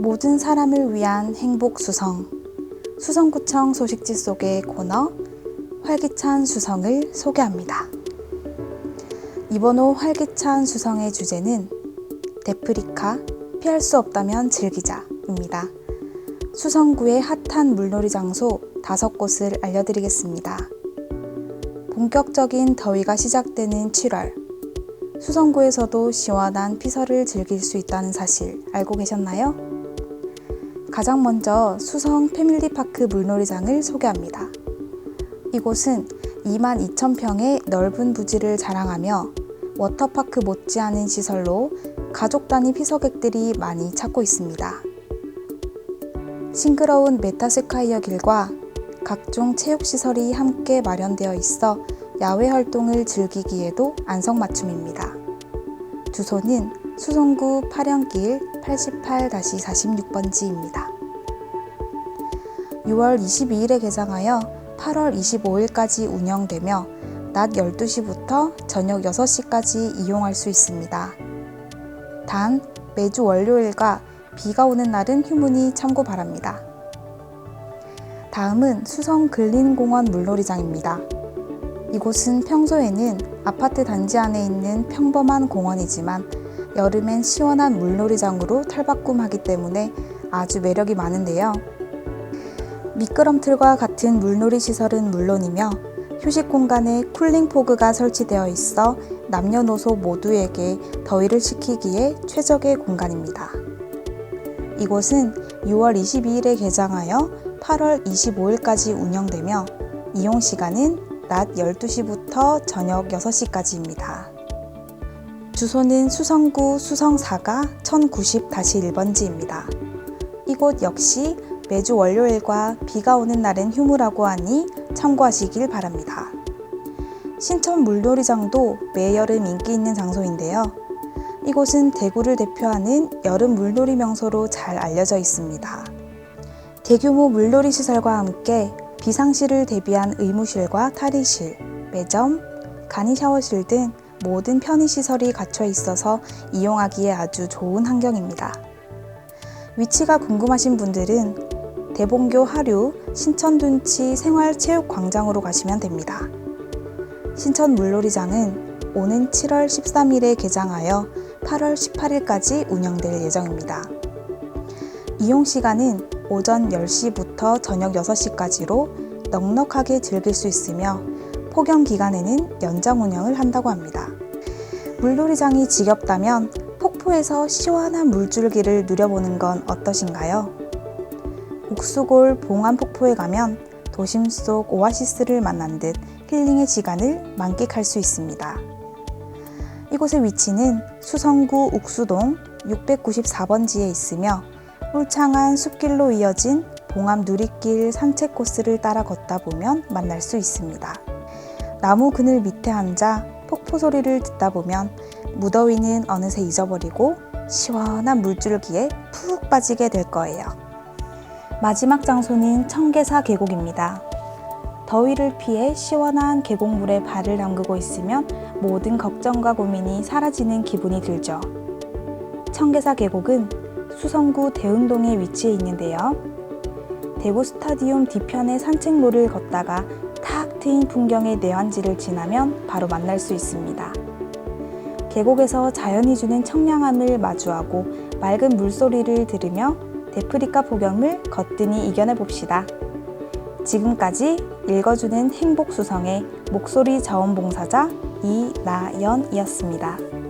모든 사람을 위한 행복 수성. 수성구청 소식지 속의 코너 활기찬 수성을 소개합니다. 이번 호 활기찬 수성의 주제는 데프리카 피할 수 없다면 즐기자입니다. 수성구의 핫한 물놀이 장소 다섯 곳을 알려드리겠습니다. 본격적인 더위가 시작되는 7월. 수성구에서도 시원한 피서를 즐길 수 있다는 사실 알고 계셨나요? 가장 먼저 수성 패밀리파크 물놀이장을 소개합니다. 이곳은 2만 2천 평의 넓은 부지를 자랑하며 워터파크 못지않은 시설로 가족 단위 피서객들이 많이 찾고 있습니다. 싱그러운 메타스카이어 길과 각종 체육시설이 함께 마련되어 있어 야외 활동을 즐기기에도 안성맞춤입니다. 주소는 수성구 파령길 88-46번지입니다. 6월 22일에 개장하여 8월 25일까지 운영되며 낮 12시부터 저녁 6시까지 이용할 수 있습니다. 단, 매주 월요일과 비가 오는 날은 휴문이 참고 바랍니다. 다음은 수성 근린공원 물놀이장입니다. 이곳은 평소에는 아파트 단지 안에 있는 평범한 공원이지만 여름엔 시원한 물놀이장으로 탈바꿈하기 때문에 아주 매력이 많은데요. 미끄럼틀과 같은 물놀이 시설은 물론이며 휴식 공간에 쿨링 포그가 설치되어 있어 남녀노소 모두에게 더위를 식히기에 최적의 공간입니다. 이곳은 6월 22일에 개장하여 8월 25일까지 운영되며 이용 시간은 낮 12시부터 저녁 6시까지입니다. 주소는 수성구 수성사가 1090-1번지입니다. 이곳 역시 매주 월요일과 비가 오는 날은 휴무라고 하니 참고하시길 바랍니다. 신천 물놀이장도 매여름 인기 있는 장소인데요. 이곳은 대구를 대표하는 여름 물놀이 명소로 잘 알려져 있습니다. 대규모 물놀이 시설과 함께 비상시를 대비한 의무실과 탈의실, 매점, 간이 샤워실 등 모든 편의시설이 갖춰 있어서 이용하기에 아주 좋은 환경입니다. 위치가 궁금하신 분들은 대봉교 하류 신천둔치 생활체육광장으로 가시면 됩니다. 신천 물놀이장은 오는 7월 13일에 개장하여 8월 18일까지 운영될 예정입니다. 이용 시간은 오전 10시부터 저녁 6시까지로 넉넉하게 즐길 수 있으며 폭염 기간에는 연장 운영을 한다고 합니다. 물놀이장이 지겹다면 폭포에서 시원한 물줄기를 누려보는 건 어떠신가요? 옥수골 봉안폭포에 가면 도심 속 오아시스를 만난 듯 힐링의 시간을 만끽할 수 있습니다. 이곳의 위치는 수성구 옥수동 694번지에 있으며 울창한 숲길로 이어진 봉암 누리길 산책 코스를 따라 걷다 보면 만날 수 있습니다. 나무 그늘 밑에 앉아 폭포 소리를 듣다 보면 무더위는 어느새 잊어버리고 시원한 물줄기에 푹 빠지게 될 거예요. 마지막 장소는 청계사 계곡입니다. 더위를 피해 시원한 계곡물에 발을 담그고 있으면 모든 걱정과 고민이 사라지는 기분이 들죠. 청계사 계곡은 수성구 대흥동에 위치해 있는데요. 대구 스타디움 뒤편의 산책로를 걷다가 탁 트인 풍경의 내환지를 지나면 바로 만날 수 있습니다. 계곡에서 자연이 주는 청량함을 마주하고 맑은 물소리를 들으며 데프리카 폭염을 거뜬히 이겨내 봅시다. 지금까지 읽어주는 행복수성의 목소리 자원봉사자 이나연이었습니다.